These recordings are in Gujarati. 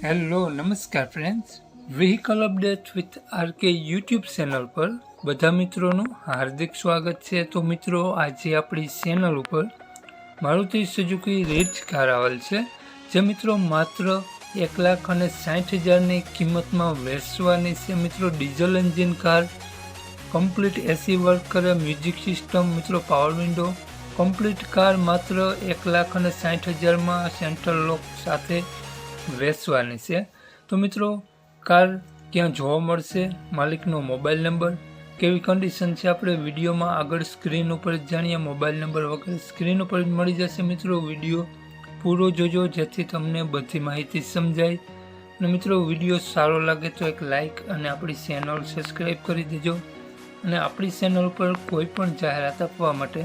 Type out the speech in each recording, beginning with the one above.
હેલો નમસ્કાર friends vehicle update with RK YouTube channel પર બધા મિત્રોનું હાર્દિક સ્વાગત છે. તો મિત્રો, આજે આપણી ચેનલ ઉપર મારુતિ સુઝુકી રેડ કાર આવેલ છે, જે મિત્રો માત્ર એક લાખ અને સાઠ હજારની કિંમતમાં વેચવાની છે. મિત્રો diesel engine car complete AC work કરે મ્યુઝિક સિસ્ટમ મિત્રો પાવર વિન્ડો કમ્પ્લીટ કાર માત્ર એક લાખ અને સાઠ હજારમાં સેન્ટ્રલ લોક સાથે વેચવાની છે. તો મિત્રો, કાર ક્યાં જોવા મળશે, માલિકનો મોબાઈલ નંબર, કેવી કન્ડિશન છે આપણે વિડીયોમાં આગળ સ્ક્રીન ઉપર જ જાણીએ, મોબાઈલ નંબર વગેરે સ્ક્રીન ઉપર જ મળી જશે મિત્રો વીડિયો. પૂરો જોજો, જેથી તમને બધી માહિતી સમજાય. અને મિત્રો, વીડિયો સારો લાગે તો એક લાઇક અને આપણી ચેનલ સબસ્ક્રાઈબ કરી દેજો. અને આપણી ચેનલ ઉપર કોઈ પણ જાહેરાત આપવા માટે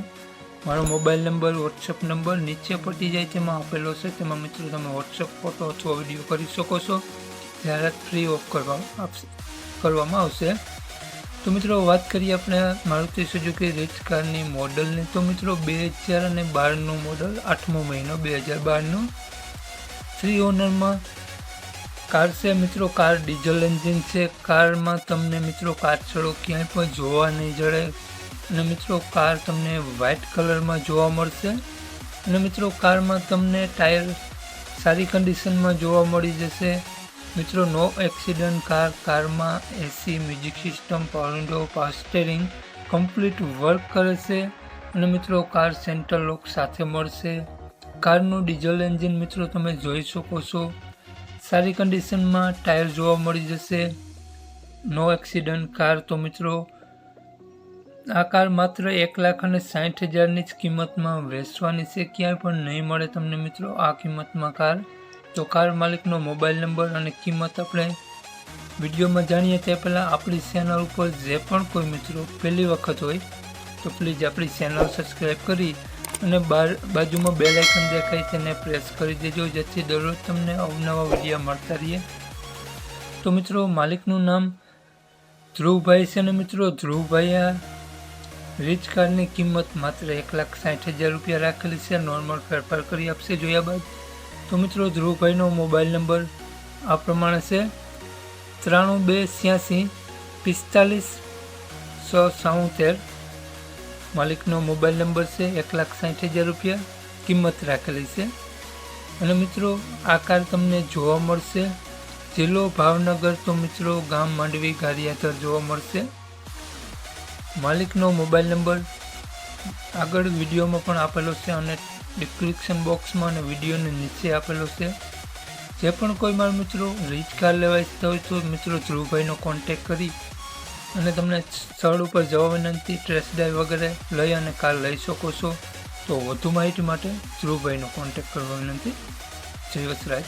મારો મોબાઈલ નંબર વોટ્સઅપ નંબર નીચે પટી જાય તેમાં આપેલો છે. તેમાં મિત્રો તમે વોટ્સઅપ ફોટો અથવા વીડિયો કરી શકો છો. જાહેરાત ફ્રી ઓફ કરવામાં આપશે કરવામાં આવશે. તો મિત્રો, વાત કરીએ આપણે મારુતિ સુઝુકી રીચ કારની મોડલની તો મિત્રો, બે હજાર અને બારનું મોડલ આઠમો મહિનો, બે હજાર બારનું. થ્રી ઓનરમાં કાર છે મિત્રો કાર ડીઝલ એન્જિન છે. કારમાં તમને મિત્રો કાચળો ક્યાંય પણ જોવા નહીં જડે. અને મિત્રો, કાર તમને વ્હાઇટ કલરમાં જોવા મળશે. અને મિત્રો, કારમાં તમને ટાયર સારી કન્ડિશનમાં જોવા મળી જશે. મિત્રો નો એક્સિડન્ટ કાર કારમાં AC music system power window power complete work કરે છે. અને મિત્રો કાર સેન્ટર લોક સાથે મળશે. કારનું ડીઝલ એન્જિન મિત્રો, તમે જોઈ શકો છો. સારી કન્ડિશનમાં ટાયર જોવા મળી જશે. નો એક્સિડન્ટ કાર તો મિત્રો આ કાર માત્ર એક લાખ અને સાઠ હજારની જ કિંમતમાં વેચવાની છે, ક્યાંય પણ નહીં મળે તમને મિત્રો આ કિંમતમાં કાર. તો કાર માલિકનો મોબાઈલ નંબર અને કિંમત આપણે વિડીયોમાં જાણીએ તે પહેલાં આપણી ચેનલ ઉપર જે પણ કોઈ મિત્રો પહેલી વખત હોય, તો પ્લીઝ આપણી ચેનલ સબસ્ક્રાઈબ કરી અને બાર, બાજુમાં બે લાઇકન દેખાય તેને પ્રેસ કરી દેજો, જેથી દરરોજ તમને અવનવા વીડિયો મળતા રહીએ. તો મિત્રો, માલિકનું નામ ધ્રુવભાઈ છે અને મિત્રો? ધ્રુવભાઈ આ રીચ કારની કિંમત માત્ર એક લાખ સાઠ હજાર રૂપિયા રાખેલી છે. નોર્મલ ફેરફાર કરી આપશે જોયા બાદ તો મિત્રો, ધ્રુવભાઈનો મોબાઈલ નંબર આ પ્રમાણે છે. ત્રાણું બે છ્યાસી પિસ્તાલીસ સો સાઉતેર. માલિકનો મોબાઈલ નંબર છે એક લાખ સાઠ હજાર રૂપિયા. કિંમત રાખેલી છે. અને મિત્રો, આ કાર તમને જોવા મળશે. જિલ્લો ભાવનગર, તો મિત્રો, ગામ માંડવી ગારિયાધર જોવા મળશે. માલિકનો મોબાઈલ નંબર આગળ વિડીયોમાં પણ આપેલો છે અને ડિસ્ક્રિપ્શન બોક્સમાં અને વિડીયોની નીચે આપેલો છે. જે પણ કોઈ મારા મિત્રો રીચ કાર લેવા ઈચ્છતા હોય તો મિત્રો ધ્રુવભાઈનો કોન્ટેક કરી અને તમને સ્થળ ઉપર જવા વિનંતી ટ્રેસ ડ્રાઈવ વગેરે લઈ અને કાર લઈ શકો છો. તો વધુ માહિતી માટે ધ્રુવભાઈનો કોન્ટેક કરવા વિનંતી. જય વસરાજ.